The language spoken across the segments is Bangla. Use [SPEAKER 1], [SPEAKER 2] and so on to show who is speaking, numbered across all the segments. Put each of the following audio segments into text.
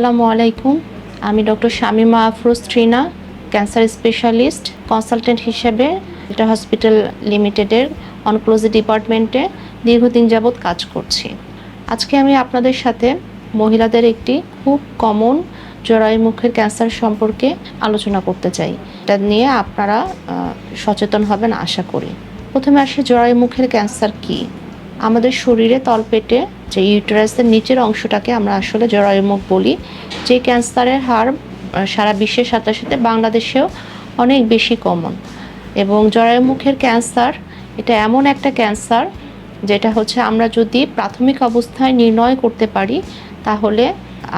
[SPEAKER 1] আসসালামু আলাইকুম। আমি doctor Shamima Afroz Trina cancer specialist, consultant হিসেবে এটা হসপিটাল লিমিটেডের অনক্লোজি ডিপার্টমেন্টে দীর্ঘদিন যাবৎ কাজ করছি। আজকে আমি আপনাদের সাথে মহিলাদের একটি খুব কমন জরায়ু মুখের ক্যান্সার সম্পর্কে আলোচনা করতে চাই। এটা নিয়ে আপনারা সচেতন হবেন আশা করি। প্রথমে আসে, জরায়ু মুখের ক্যান্সার কি? আমাদের শরীরে তলপেটে যে ইউটেরাসের নিচের অংশটাকে আমরা আসলে জরায়ুমুখ বলি, যে ক্যান্সারের হার সারা বিশ্বের সাথে সাথে বাংলাদেশেও অনেক বেশি কমন এবং জরায়ুমুখের ক্যান্সার, এটা এমন একটা ক্যান্সার যেটা হচ্ছে আমরা যদি প্রাথমিক অবস্থায় নির্ণয় করতে পারি, তাহলে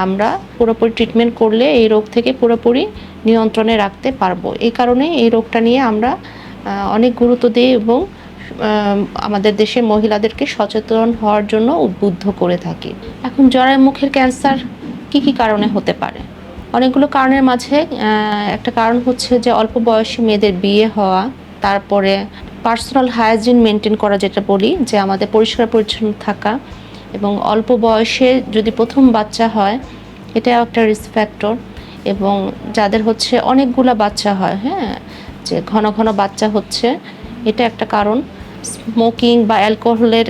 [SPEAKER 1] আমরা পুরোপুরি ট্রিটমেন্ট করলে এই রোগ থেকে পুরোপুরি নিয়ন্ত্রণে রাখতে পারব। এই কারণে এই রোগটা নিয়ে আমরা অনেক গুরুত্ব দিই এবং আমাদের দেশের মহিলাদেরকে সচেতন হওয়ার জন্য উদ্বুদ্ধ করে থাকি। এখন জরায়ু মুখের ক্যান্সার কি কি কারণে হতে পারে? অনেকগুলো কারণের মাঝে একটা কারণ হচ্ছে যে অল্প বয়সী মেয়েদের বিয়ে হওয়া, তারপরে পার্সোনাল হাইজিন মেনটেন করা যেটা বলি, যে আমাদের পরিষ্কার পরিচ্ছন্ন থাকা এবং অল্প বয়সে যদি প্রথম বাচ্চা হয় এটাও একটা রিস্ক ফ্যাক্টর এবং যাদের হচ্ছে অনেকগুলা বাচ্চা হয় হ্যাঁ? যে ঘন ঘন বাচ্চা হচ্ছে, এটা একটা কারণ। স্মোকিং বা অ্যালকোহলের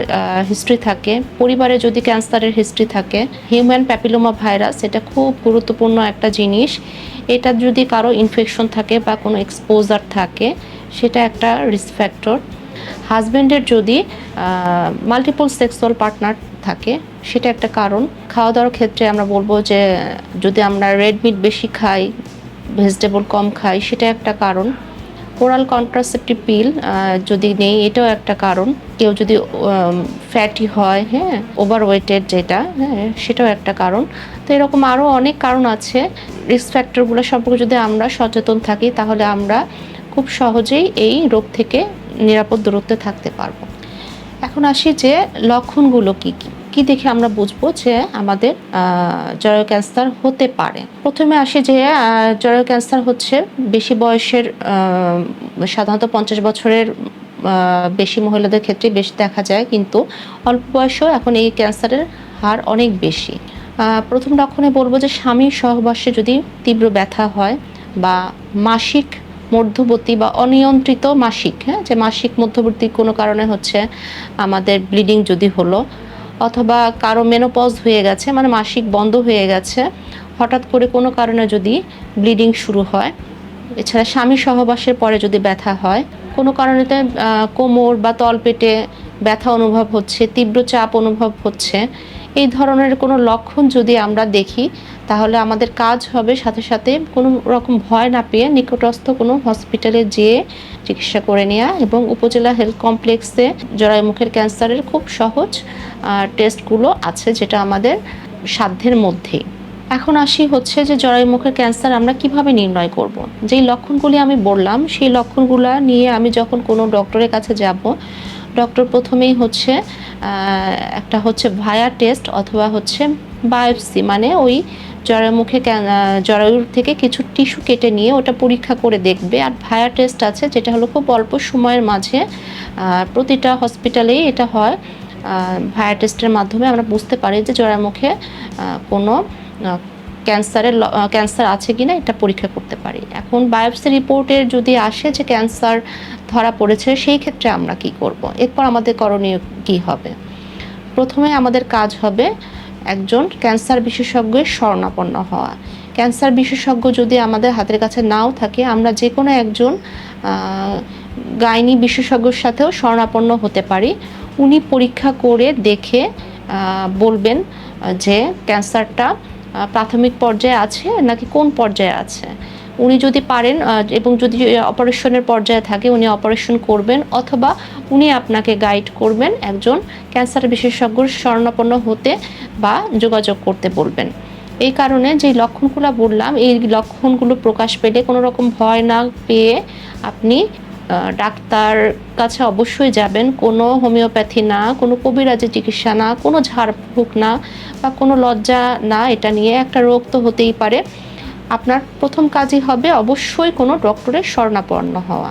[SPEAKER 1] হিস্ট্রি থাকে। পরিবারে যদি ক্যান্সারের হিস্ট্রি থাকে হিউম্যান প্যাপিলোমা ভাইরাস এটা খুব গুরুত্বপূর্ণ একটা জিনিস। এটা যদি কারও ইনফেকশন থাকে বা কোনো এক্সপোজার থাকে, সেটা একটা রিস্ক ফ্যাক্টর হাজব্যান্ডের যদি মাল্টিপল সেক্সুয়াল পার্টনার থাকে, সেটা একটা কারণ। খাওয়া দাওয়ার ক্ষেত্রে আমরা বলব যে, যদি আমরা রেড মিট বেশি খাই ভেজিটেবল কম খাই, সেটা একটা কারণ। ওরাল কন্ট্রাসেপটিভ পিল যদি নেই, এটাও একটা কারণ। কেউ যদি ফ্যাটি হয় হ্যাঁ ওভার ওয়েটেড যেটা হ্যাঁ সেটাও একটা কারণ। তো এরকম আরও অনেক কারণ আছে। রিস্ক ফ্যাক্টরগুলো সম্পর্কে যদি আমরা সচেতন থাকি, তাহলে আমরা খুব সহজেই এই রোগ থেকে নিরাপদ দূরত্বে থাকতে পারব। এখন আসি যে লক্ষণগুলো কী কি। কি দেখে আমরা বুঝব যে আমাদের জরায়ু ক্যান্সার হতে পারে? প্রথমে আসে যে জরায়ু ক্যান্সার হচ্ছে বেশি বয়সের সাধারণত পঞ্চাশ বছরের বেশি মহিলাদের ক্ষেত্রে বেশি দেখা যায়, কিন্তু অল্প বয়সেও এখন এই ক্যান্সারের হার অনেক বেশি। প্রথম লক্ষণে বলব যে স্বামী সহবাসে যদি তীব্র ব্যথা হয় বা মাসিক মধ্যবর্তী বা অনিয়ন্ত্রিত মাসিক হ্যাঁ যে মাসিক মধ্যবর্তী কোনো কারণে হচ্ছে আমাদের ব্লিডিং যদি হলো অথবা কারও মেনোপজ হয়ে গেছে মানে মাসিক বন্ধ হয়ে গেছে, হঠাৎ করে কোনো কারণে যদি ব্লিডিং শুরু হয়, এছাড়া স্বামী সহবাসের পরে যদি ব্যথা হয়, কোনো কারণেতে কোমর বা তলপেটে ব্যথা অনুভব হচ্ছে, তীব্র চাপ অনুভব হচ্ছে এই ধরনের কোনো লক্ষণ যদি আমরা দেখি, তাহলে আমাদের কাজ হবে সাথে সাথে কোনো রকম ভয় না পেয়ে নিকটস্থ কোনো হসপিটালে যেয়ে চিকিৎসা করে নেওয়া এবং উপজেলা হেলথ কমপ্লেক্সে জরায়ু মুখের ক্যান্সারের খুব সহজ টেস্টগুলো আছে যেটা আমাদের সাধ্যের মধ্যেই এখন আসি হচ্ছে যে জরায়ু মুখের ক্যান্সার আমরা কীভাবে নির্ণয় করব। যেই লক্ষণগুলি আমি বললাম, সেই লক্ষণগুলো নিয়ে আমি যখন কোনো ডক্টরের কাছে যাব ডক্টর প্রথমেই হচ্ছে একটা হচ্ছে ভায়া টেস্ট অথবা হচ্ছে বায়োপসি মানে ওই জরায়ু মুখে জরায়ুর থেকে কিছু টিস্যু কেটে নিয়ে ওটা পরীক্ষা করে দেখবে। আর ভায়া টেস্ট আছে যেটা হলো খুব অল্প সময়ের মাঝে প্রতিটা হসপিটালেই এটা হয়। ভায়া টেস্টের মাধ্যমে আমরা বুঝতে পারি যে জরায়ু মুখে কোনো ক্যান্সারের ক্যান্সার আছে কিনা এটা পরীক্ষা করতে পারি। এখন বায়োপসি রিপোর্টের যদি আসে যে ক্যান্সার ধরা পড়েছে, সেই ক্ষেত্রে আমরা কি করব? এরপর আমাদের করণীয় কি হবে? প্রথমে আমাদের কাজ হবে একজন ক্যান্সার বিশেষজ্ঞের শরণাপন্ন হওয়া। ক্যান্সার বিশেষজ্ঞ যদি আমাদের হাতের কাছে নাও থাকে, আমরা যে কোনো একজন গাইনি বিশেষজ্ঞর সাথেও শরণাপন্ন হতে পারি। উনি পরীক্ষা করে দেখে বলবেন যে ক্যান্সারটা প্রাথমিক পর্যায়ে আছে নাকি কোন পর্যায়ে আছে? উনি যদি পারেন এবং যদি অপারেশনের পর্যায়ে থাকে, উনি অপারেশন করবেন, অথবা উনি আপনাকে গাইড করবেন একজন ক্যান্সার বিশেষজ্ঞর শরণাপন্ন হতে বা যোগাযোগ করতে বলবেন। এই কারণে যে লক্ষণগুলো বললাম, এই লক্ষণগুলো প্রকাশ পেলে কোনো রকম ভয় না পেয়ে আপনি ডাক্তার কাছে অবশ্যই যাবেন। কোনো হোমিওপ্যাথি না, কোনো কবিরাজি চিকিৎসা না, কোনো ঝাড়ফুঁক না বা কোনো লজ্জা না, এটা নিয়ে একটা রোগ তো হতেই পারে। আপনার প্রথম কাজই হবে অবশ্যই কোনো ডক্টরের শরণাপন্ন হওয়া।